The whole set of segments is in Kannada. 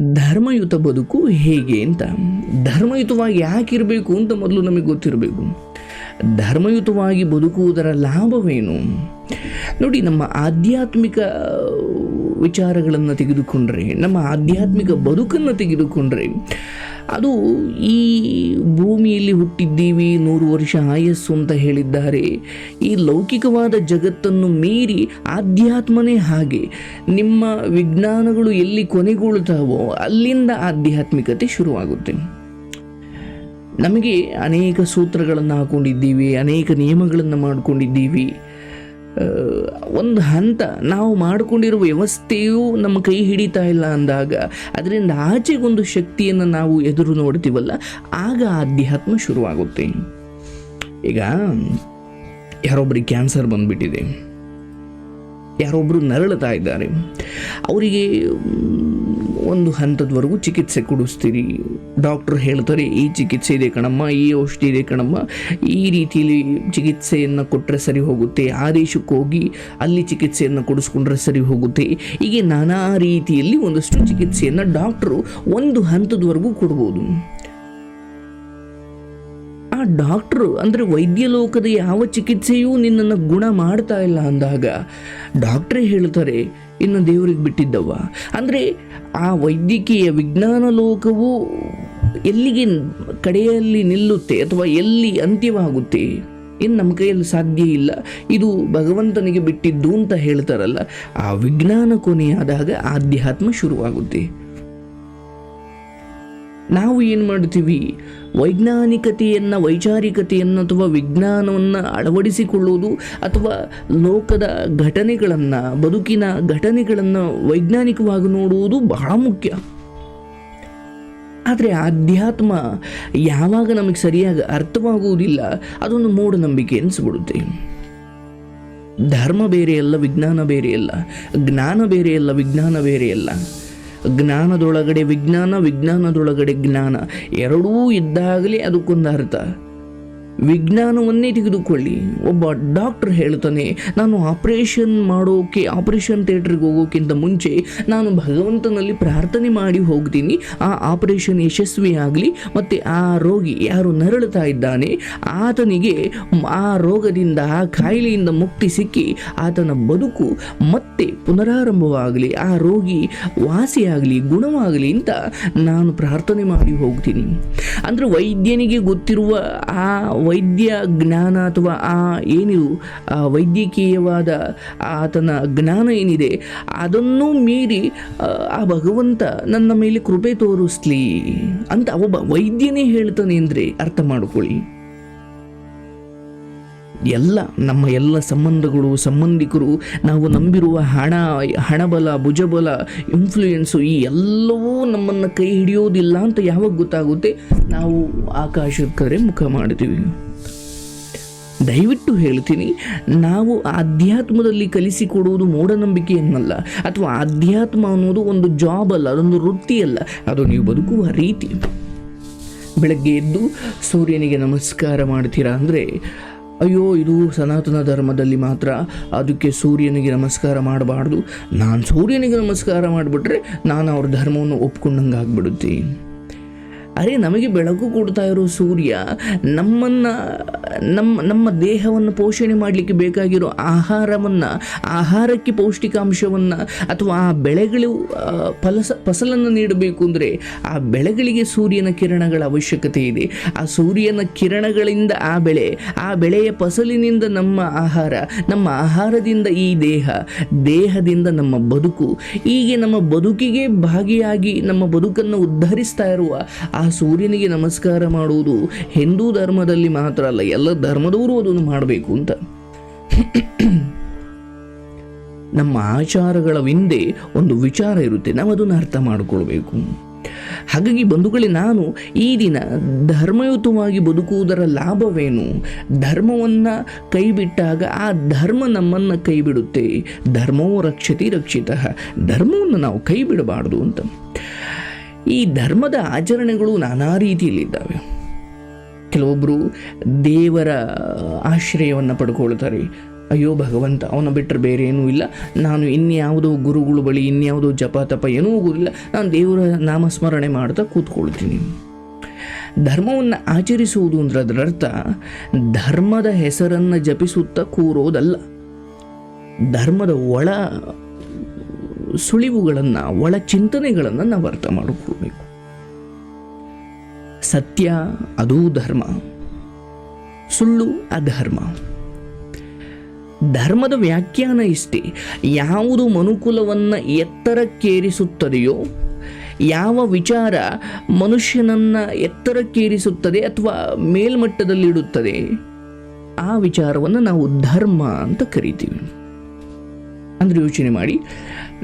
ಧರ್ಮಯುತ ಬದುಕು ಹೇಗೆ ಅಂತ? ಧರ್ಮಯುತವಾಗಿ ಯಾಕಿರಬೇಕು ಅಂತ ಮೊದಲು ನಮಗೆ ಗೊತ್ತಿರಬೇಕು. ಧರ್ಮಯುತವಾಗಿ ಬದುಕುವುದರ ಲಾಭವೇನು? ನೋಡಿ, ನಮ್ಮ ಆಧ್ಯಾತ್ಮಿಕ, ವಿಚಾರಗಳನ್ನು ತೆಗೆದುಕೊಂಡ್ರೆ, ನಮ್ಮ ಆಧ್ಯಾತ್ಮಿಕ ಬದುಕನ್ನು ತೆಗೆದುಕೊಂಡ್ರೆ ಅದು ಈ ಭೂಮಿಯಲ್ಲಿ ಹುಟ್ಟಿದ್ದೀವಿ, ನೂರು ವರ್ಷ ಆಯಸ್ಸು ಅಂತ ಹೇಳಿದ್ದಾರೆ. ಈ ಲೌಕಿಕವಾದ ಜಗತ್ತನ್ನು ಮೀರಿ ಆಧ್ಯಾತ್ಮನೇ ಹಾಗೆ. ನಿಮ್ಮ ವಿಜ್ಞಾನಗಳು ಎಲ್ಲಿ ಕೊನೆಗೊಳ್ತಾವೋ ಅಲ್ಲಿಂದ ಆಧ್ಯಾತ್ಮಿಕತೆ ಶುರುವಾಗುತ್ತೆ. ನಮಗೆ ಅನೇಕ ಸೂತ್ರಗಳನ್ನು ಹಾಕೊಂಡಿದ್ದೀವಿ, ಅನೇಕ ನಿಯಮಗಳನ್ನು ಮಾಡಿಕೊಂಡಿದ್ದೀವಿ. ಒಂದು ಹಂತ ನಾವು ಮಾಡಿಕೊಂಡಿರೋ ವ್ಯವಸ್ಥೆಯೂ ನಮ್ಮ ಕೈ ಹಿಡಿತಾ ಇಲ್ಲ ಅಂದಾಗ ಅದರಿಂದ ಆಚೆಗೊಂದು ಶಕ್ತಿಯನ್ನು ನಾವು ಎದುರು ನೋಡ್ತೀವಲ್ಲ, ಆಗ ಆಧ್ಯಾತ್ಮ ಶುರುವಾಗುತ್ತೆ. ಈಗ ಯಾರೊಬ್ಬರಿಗೆ ಕ್ಯಾನ್ಸರ್ ಬಂದುಬಿಟ್ಟಿದೆ ಯಾರೊಬ್ಬರು ನರಳುತ್ತಾ ಇದ್ದಾರೆ, ಅವರಿಗೆ ಒಂದು ಹಂತದವರೆಗೂ ಚಿಕಿತ್ಸೆ ಕೊಡಿಸ್ತೀರಿ. ಡಾಕ್ಟ್ರು ಹೇಳ್ತಾರೆ, ಈ ಚಿಕಿತ್ಸೆ ಇದೆ ಕಣಮ್ಮ, ಈ ಔಷಧಿ ಇದೆ ಕಣಮ್ಮ, ಈ ರೀತಿಯಲ್ಲಿ ಚಿಕಿತ್ಸೆಯನ್ನು ಕೊಟ್ಟರೆ ಸರಿ ಹೋಗುತ್ತೆ. ಆ ದೇಶಕ್ಕೆ ಹೋಗಿ ಅಲ್ಲಿ ಚಿಕಿತ್ಸೆಯನ್ನು ಕೊಡಿಸ್ಕೊಂಡ್ರೆ ಸರಿ ಹೋಗುತ್ತೆ. ಹೀಗೆ ನಾನಾ ರೀತಿಯಲ್ಲಿ ಒಂದಷ್ಟು ಚಿಕಿತ್ಸೆಯನ್ನು ಡಾಕ್ಟ್ರು ಒಂದು ಹಂತದವರೆಗೂ ಕೊಡ್ಬೋದು. ಆ ಡಾಕ್ಟ್ರು ಅಂದರೆ ವೈದ್ಯ ಲೋಕದ ಯಾವ ಚಿಕಿತ್ಸೆಯೂ ನಿನ್ನನ್ನು ಗುಣ ಮಾಡ್ತಾ ಇಲ್ಲ ಅಂದಾಗ, ಡಾಕ್ಟ್ರೇ ಹೇಳ್ತಾರೆ ಇನ್ನು ದೇವರಿಗೆ ಬಿಟ್ಟಿದ್ದವ ಅಂದರೆ ಆ ವೈದ್ಯಕೀಯ ವಿಜ್ಞಾನ ಲೋಕವು ಎಲ್ಲಿಗೆ ಕಡೆಯಲ್ಲಿ ನಿಲ್ಲುತ್ತೆ ಅಥವಾ ಎಲ್ಲಿ ಅಂತ್ಯವಾಗುತ್ತೆ ಇನ್ನು ನಮ್ಮ ಕೈಯಲ್ಲಿ ಸಾಧ್ಯ ಇಲ್ಲ. ಇದು ಭಗವಂತನಿಗೆ ಬಿಟ್ಟಿದ್ದು ಅಂತ ಹೇಳ್ತಾರಲ್ಲ, ಆ ವಿಜ್ಞಾನ ಕೊನೆಯಾದಾಗ ಆಧ್ಯಾತ್ಮ ಶುರುವಾಗುತ್ತೆ. ನಾವು ಏನು ಮಾಡ್ತೀವಿ ವೈಜ್ಞಾನಿಕತೆಯನ್ನು, ವೈಚಾರಿಕತೆಯನ್ನು ಅಥವಾ ವಿಜ್ಞಾನವನ್ನು ಅಳವಡಿಸಿಕೊಳ್ಳುವುದು ಅಥವಾ ಲೋಕದ ಘಟನೆಗಳನ್ನು, ಬದುಕಿನ ಘಟನೆಗಳನ್ನು ವೈಜ್ಞಾನಿಕವಾಗಿ ನೋಡುವುದು ಬಹಳ ಮುಖ್ಯ. ಆದರೆ ಆಧ್ಯಾತ್ಮ ಯಾವಾಗ ನಮಗೆ ಸರಿಯಾಗಿ ಅರ್ಥವಾಗುವುದಿಲ್ಲ, ಅದೊಂದು ಮೂಢನಂಬಿಕೆ ಅನಿಸ್ಬಿಡುತ್ತೆ ಧರ್ಮ ಬೇರೆಯಲ್ಲ ವಿಜ್ಞಾನ ಬೇರೆಯಲ್ಲ ಜ್ಞಾನ ಬೇರೆಯಲ್ಲ ವಿಜ್ಞಾನ ಬೇರೆಯಲ್ಲ ಜ್ಞಾನದೊಳಗಡೆ ವಿಜ್ಞಾನ ವಿಜ್ಞಾನದೊಳಗಡೆ ಜ್ಞಾನ ಎರಡೂ ಇದ್ದಾಗಲೇ ಅದಕ್ಕೊಂದು ಅರ್ಥ ವಿಜ್ಞಾನವನ್ನೇ ತೆಗೆದುಕೊಳ್ಳಿ. ಒಬ್ಬ ಡಾಕ್ಟರ್ ಹೇಳ್ತಾನೆ ನಾನು ಆಪರೇಷನ್ ಮಾಡೋಕೆ, ಆಪರೇಷನ್ ಥಿಯೇಟ್ರಿಗೆ ಹೋಗೋಕ್ಕಿಂತ ಮುಂಚೆ ನಾನು ಭಗವಂತನಲ್ಲಿ ಪ್ರಾರ್ಥನೆ ಮಾಡಿ ಹೋಗ್ತೀನಿ. ಆ ಆಪರೇಷನ್ ಯಶಸ್ವಿಯಾಗಲಿ, ಮತ್ತು ಆ ರೋಗಿ ಯಾರು ನರಳುತ್ತಾ ಇದ್ದಾನೆ, ಆತನಿಗೆ ಆ ರೋಗದಿಂದ, ಆ ಕಾಯಿಲೆಯಿಂದ ಮುಕ್ತಿ ಸಿಕ್ಕಿ, ಆತನ ಬದುಕು ಮತ್ತೆ ಪುನರಾರಂಭವಾಗಲಿ, ಆ ರೋಗಿ ವಾಸಿಯಾಗಲಿ, ಗುಣವಾಗಲಿ ಅಂತ ನಾನು ಪ್ರಾರ್ಥನೆ ಮಾಡಿ ಹೋಗ್ತೀನಿ. ಅಂದರೆ ವೈದ್ಯನಿಗೆ ಗೊತ್ತಿರುವ ಆ ವೈದ್ಯ ಜ್ಞಾನ ಅಥವಾ ಆ ಏನಿದು ಆ ವೈದ್ಯಕೀಯವಾದ ಆತನ ಜ್ಞಾನ ಏನಿದೆ ಅದನ್ನು ಮೀರಿ ಆ, ಭಗವಂತ ನನ್ನ ಮೇಲೆ ಕೃಪೆ ತೋರಿಸ್ಲಿ ಅಂತ ಒಬ್ಬ ವೈದ್ಯನೇ ಹೇಳ್ತಾನೆ ಅಂದರೆ ಅರ್ಥ ಮಾಡ್ಕೊಳ್ಳಿ. ಎಲ್ಲ ನಮ್ಮ ಎಲ್ಲ ಸಂಬಂಧಗಳು, ಸಂಬಂಧಿಕರು, ನಾವು ನಂಬಿರುವ ಹಣ, ಹಣಬಲ, ಭುಜಬಲ ಇನ್ಫ್ಲೂಯೆನ್ಸು ಈ ಎಲ್ಲವೂ ನಮ್ಮನ್ನು ಕೈ ಹಿಡಿಯೋದಿಲ್ಲ ಅಂತ ಯಾವಾಗ ಗೊತ್ತಾಗುತ್ತೆ? ನಾವು ಆಕಾಶದ ಕರೆ ಮುಖ ಮಾಡ್ತೀವಿ ದಯವಿಟ್ಟು ಹೇಳ್ತೀನಿ, ನಾವು ಆಧ್ಯಾತ್ಮದಲ್ಲಿ ಕಲಿಸಿಕೊಡುವುದು ಮೂಢನಂಬಿಕೆಯನ್ನಲ್ಲ, ಅಥವಾ ಆಧ್ಯಾತ್ಮ ಅನ್ನೋದು ಒಂದು ಜಾಬ್ ಅಲ್ಲ, ಅದೊಂದು ವೃತ್ತಿ ಅಲ್ಲ, ಅದು ನೀವು ಬದುಕುವ ರೀತಿ. ಬೆಳಗ್ಗೆ ಎದ್ದು ಸೂರ್ಯನಿಗೆ ನಮಸ್ಕಾರ ಮಾಡ್ತೀರಾ ಅಂದರೆ ಅಯ್ಯೋ, ಇದು ಸನಾತನ ಧರ್ಮದಲ್ಲಿ ಮಾತ್ರ. ಅದಕ್ಕೆ ಸೂರ್ಯನಿಗೆ ನಮಸ್ಕಾರ ಮಾಡಬಾರ್ದು. ನಾನು ಸೂರ್ಯನಿಗೆ ನಮಸ್ಕಾರ ಮಾಡಿಬಿಟ್ರೆ ನಾನು ಅವ್ರ ಧರ್ಮವನ್ನು ಒಪ್ಕೊಂಡಂಗೆ ಆಗ್ಬಿಡುತ್ತೆ ಅರೆ, ನಮಗೆ ಬೆಳಕು ಕೊಡ್ತಾ ಇರೋ ಸೂರ್ಯ ನಮ್ಮನ್ನು ನಮ್ಮ ನಮ್ಮ ದೇಹವನ್ನು ಪೋಷಣೆ ಮಾಡಲಿಕ್ಕೆ ಬೇಕಾಗಿರೋ ಆಹಾರವನ್ನು, ಆಹಾರಕ್ಕೆ ಪೌಷ್ಟಿಕಾಂಶವನ್ನು ಅಥವಾ ಆ ಬೆಳೆಗಳು ಫಲಸ, ಫಸಲನ್ನು ನೀಡಬೇಕು ಅಂದರೆ ಆ ಬೆಳೆಗಳಿಗೆ ಸೂರ್ಯನ ಕಿರಣಗಳ ಅವಶ್ಯಕತೆ ಇದೆ. ಆ ಸೂರ್ಯನ ಕಿರಣಗಳಿಂದ ಆ ಬೆಳೆ, ಆ ಬೆಳೆಯ ಫಸಲಿನಿಂದ ನಮ್ಮ ಆಹಾರ, ನಮ್ಮ ಆಹಾರದಿಂದ ಈ ದೇಹ, ದೇಹದಿಂದ ನಮ್ಮ ಬದುಕು, ಹೀಗೆ ನಮ್ಮ ಬದುಕಿಗೆ ಭಾಗಿಯಾಗಿ ನಮ್ಮ ಬದುಕನ್ನು ಉದ್ಧರಿಸ್ತಾ ಇರುವ ಆ ಸೂರ್ಯನಿಗೆ ನಮಸ್ಕಾರ ಮಾಡುವುದು ಹಿಂದೂ ಧರ್ಮದಲ್ಲಿ ಮಾತ್ರ ಅಲ್ಲ, ಎಲ್ಲ ಧರ್ಮದವರು ಅದನ್ನು ಮಾಡಬೇಕು ಅಂತ. ನಮ್ಮ ಆಚಾರಗಳ ಹಿಂದೆ ಒಂದು ವಿಚಾರ ಇರುತ್ತೆ, ನಾವು ಅದನ್ನು ಅರ್ಥ ಮಾಡಿಕೊಳ್ಬೇಕು. ಹಾಗಾಗಿ ಬಂಧುಗಳೇ, ನಾನು ಈ ದಿನ ಧರ್ಮಯುತವಾಗಿ ಬದುಕುವುದರ ಲಾಭವೇನು? ಧರ್ಮವನ್ನು ಕೈಬಿಟ್ಟಾಗ ಆ ಧರ್ಮ ನಮ್ಮನ್ನು ಕೈಬಿಡುತ್ತೆ. ಧರ್ಮವೋ ರಕ್ಷತಿ ರಕ್ಷಿತ, ಧರ್ಮವನ್ನು ನಾವು ಕೈ ಬಿಡಬಾರ್ದು ಅಂತ. ಈ ಧರ್ಮದ ಆಚರಣೆಗಳು ನಾನಾ ರೀತಿಯಲ್ಲಿದ್ದಾವೆ. ಕೆಲವೊಬ್ಬರು ದೇವರ ಆಶ್ರಯವನ್ನು ಪಡ್ಕೊಳ್ತಾರೆ. ಅಯ್ಯೋ ಭಗವಂತ, ಅವನ ಬಿಟ್ಟರೆ ಬೇರೆ ಏನೂ ಇಲ್ಲ. ನಾನು ಇನ್ಯಾವುದೋ ಗುರುಗಳು ಬಳಿ, ಇನ್ಯಾವುದೋ ಜಪ ತಪ ಏನೂ ಹೋಗೋದಿಲ್ಲ. ನಾನು ದೇವರ ನಾಮಸ್ಮರಣೆ ಮಾಡ್ತಾ ಕೂತ್ಕೊಳ್ತೀನಿ. ಧರ್ಮವನ್ನು ಆಚರಿಸುವುದು ಅಂದ್ರೆ ಅದರರ್ಥ ಧರ್ಮದ ಹೆಸರನ್ನು ಜಪಿಸುತ್ತಾ ಕೂರೋದಲ್ಲ. ಧರ್ಮದ ಒಳ ಸುಳಿವುಗಳನ್ನು, ಒಳ ಚಿಂತನೆಗಳನ್ನು ನಾವು ಅರ್ಥ ಮಾಡಿಕೊಳ್ಬೇಕು. ಸತ್ಯ ಅದೂ ಧರ್ಮ, ಸುಳ್ಳು ಅಧರ್ಮ. ಧರ್ಮದ ವ್ಯಾಖ್ಯಾನ ಇಷ್ಟೇ, ಯಾವುದು ಮನುಕುಲವನ್ನು ಎತ್ತರಕ್ಕೇರಿಸುತ್ತದೆಯೋ, ಯಾವ ವಿಚಾರ ಮನುಷ್ಯನನ್ನು ಎತ್ತರಕ್ಕೇರಿಸುತ್ತದೆ ಅಥವಾ ಮೇಲ್ಮಟ್ಟದಲ್ಲಿಡುತ್ತದೆ, ಆ ವಿಚಾರವನ್ನು ನಾವು ಧರ್ಮ ಅಂತ ಕರಿತೀವಿ. ಅಂದರೆ ಯೋಚನೆ ಮಾಡಿ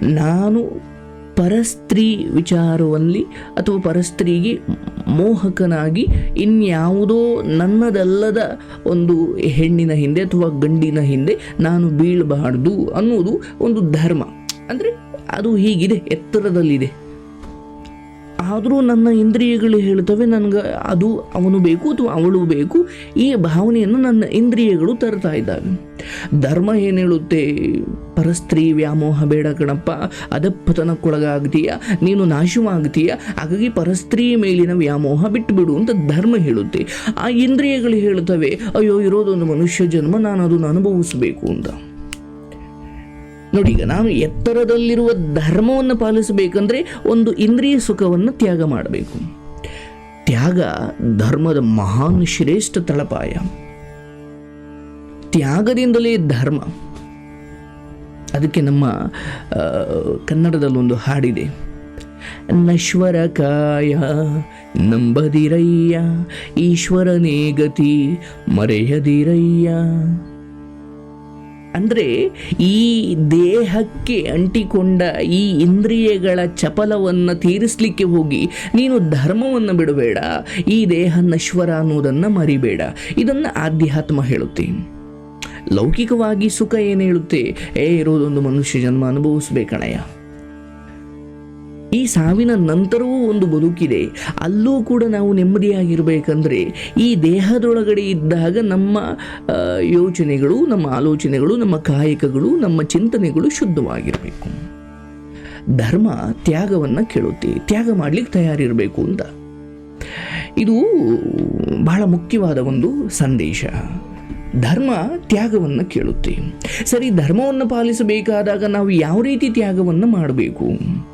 ನಾನು ಪರಸ್ತ್ರೀ ವಿಚಾರದಲ್ಲಿ ಅಥವಾ ಪರಸ್ತ್ರೀಗೆ ಮೋಹಕನಾಗಿ ಇನ್ಯಾವುದೋ ನನ್ನದಲ್ಲದ ಒಂದು ಹೆಣ್ಣಿನ ಹಿಂದೆ ಅಥವಾ ಗಂಡಿನ ಹಿಂದೆ ನಾನು ಬೀಳಬಾರ್ದು ಅನ್ನೋದು ಒಂದು ಧರ್ಮ. ಅಂದರೆ ಅದು ಹೀಗಿದೆ, ಎತ್ತರದಲ್ಲಿದೆ. ಆದರೂ ನನ್ನ ಇಂದ್ರಿಯಗಳು ಹೇಳ್ತವೆ, ನನಗೆ ಅದು ಅವನು ಬೇಕು ಅಥವಾ ಅವಳು ಬೇಕು, ಈ ಭಾವನೆಯನ್ನು ನನ್ನ ಇಂದ್ರಿಯಗಳು ತರ್ತಾ ಇದ್ದಾವೆ. ಧರ್ಮ ಏನು ಹೇಳುತ್ತೆ? ಪರಸ್ತ್ರೀ ವ್ಯಾಮೋಹ ಬೇಡ ಕಣಪ್ಪ, ಅದಪ್ಪತನಕ್ಕೊಳಗಾಗ್ತೀಯ? ನೀನು ನಾಶವಾಗ್ತೀಯ? ಹಾಗಾಗಿ ಪರಸ್ತ್ರೀ ಮೇಲಿನ ವ್ಯಾಮೋಹ ಬಿಟ್ಟುಬಿಡು ಅಂತ ಧರ್ಮ ಹೇಳುತ್ತೆ. ಆ ಇಂದ್ರಿಯಗಳು ಹೇಳ್ತವೆ, ಅಯ್ಯೋ, ಇರೋದೊಂದು ಮನುಷ್ಯ ಜನ್ಮ ನಾನು ಅದನ್ನು ಅನುಭವಿಸಬೇಕು ಅಂತ. ನೋಡಿ, ಈಗ ನಾವು ಎತ್ತರದಲ್ಲಿರುವ ಧರ್ಮವನ್ನು ಪಾಲಿಸಬೇಕಂದ್ರೆ ಒಂದು ಇಂದ್ರಿಯ ಸುಖವನ್ನು ತ್ಯಾಗ ಮಾಡಬೇಕು. ತ್ಯಾಗ ಧರ್ಮದ ಮಹಾನ್ ಶ್ರೇಷ್ಠ ತಳಪಾಯ. ತ್ಯಾಗದಿಂದಲೇ ಧರ್ಮ. ಅದಕ್ಕೆ ನಮ್ಮ ಕನ್ನಡದಲ್ಲೊಂದು ಹಾಡಿದೆ. ನಶ್ವರ ಕಾಯ ನಂಬದಿರಯ್ಯ, ಈಶ್ವರನೇ ಗತಿ ಮರೆಯದಿರಯ್ಯ. ಅಂದರೆ ಈ ದೇಹಕ್ಕೆ ಅಂಟಿಕೊಂಡ ಈ ಇಂದ್ರಿಯಗಳ ಚಪಲವನ್ನು ತೀರಿಸಲಿಕ್ಕೆ ಹೋಗಿ ನೀನು ಧರ್ಮವನ್ನು ಬಿಡಬೇಡ, ಈ ದೇಹ ನಶ್ವರ ಅನ್ನೋದನ್ನು ಮರಿಬೇಡ. ಇದನ್ನು ಆಧ್ಯಾತ್ಮ ಹೇಳುತ್ತೆ. ಲೌಕಿಕವಾಗಿ ಸುಖ ಏನು ಹೇಳುತ್ತೆ? ಏ, ಇರೋದೊಂದು ಮನುಷ್ಯ ಜನ್ಮ ಅನುಭವಿಸ್ಬೇಕಣಯ್ಯ. ಈ ಸಾವಿನ ನಂತರವೂ ಒಂದು ಬದುಕಿದೆ. ಅಲ್ಲೂ ಕೂಡ ನಾವು ನೆಮ್ಮದಿಯಾಗಿರಬೇಕಂದ್ರೆ ಈ ದೇಹದೊಳಗಡೆ ಇದ್ದಾಗ ನಮ್ಮ ಯೋಚನೆಗಳು, ನಮ್ಮ ಆಲೋಚನೆಗಳು, ನಮ್ಮ ಕಾಯಕಗಳು, ನಮ್ಮ ಚಿಂತನೆಗಳು ಶುದ್ಧವಾಗಿರಬೇಕು. ಧರ್ಮ ತ್ಯಾಗವನ್ನು ಕೇಳುತ್ತೆ. ತ್ಯಾಗ ಮಾಡಲಿಕ್ಕೆ ತಯಾರಿರಬೇಕು ಅಂತ. ಇದು ಬಹಳ ಮುಖ್ಯವಾದ ಒಂದು ಸಂದೇಶ. ಧರ್ಮ ತ್ಯಾಗವನ್ನು ಕೇಳುತ್ತೆ. ಸರಿ, ಧರ್ಮವನ್ನು ಪಾಲಿಸಬೇಕಾದಾಗ ನಾವು ಯಾವ ರೀತಿ ತ್ಯಾಗವನ್ನು ಮಾಡಬೇಕು?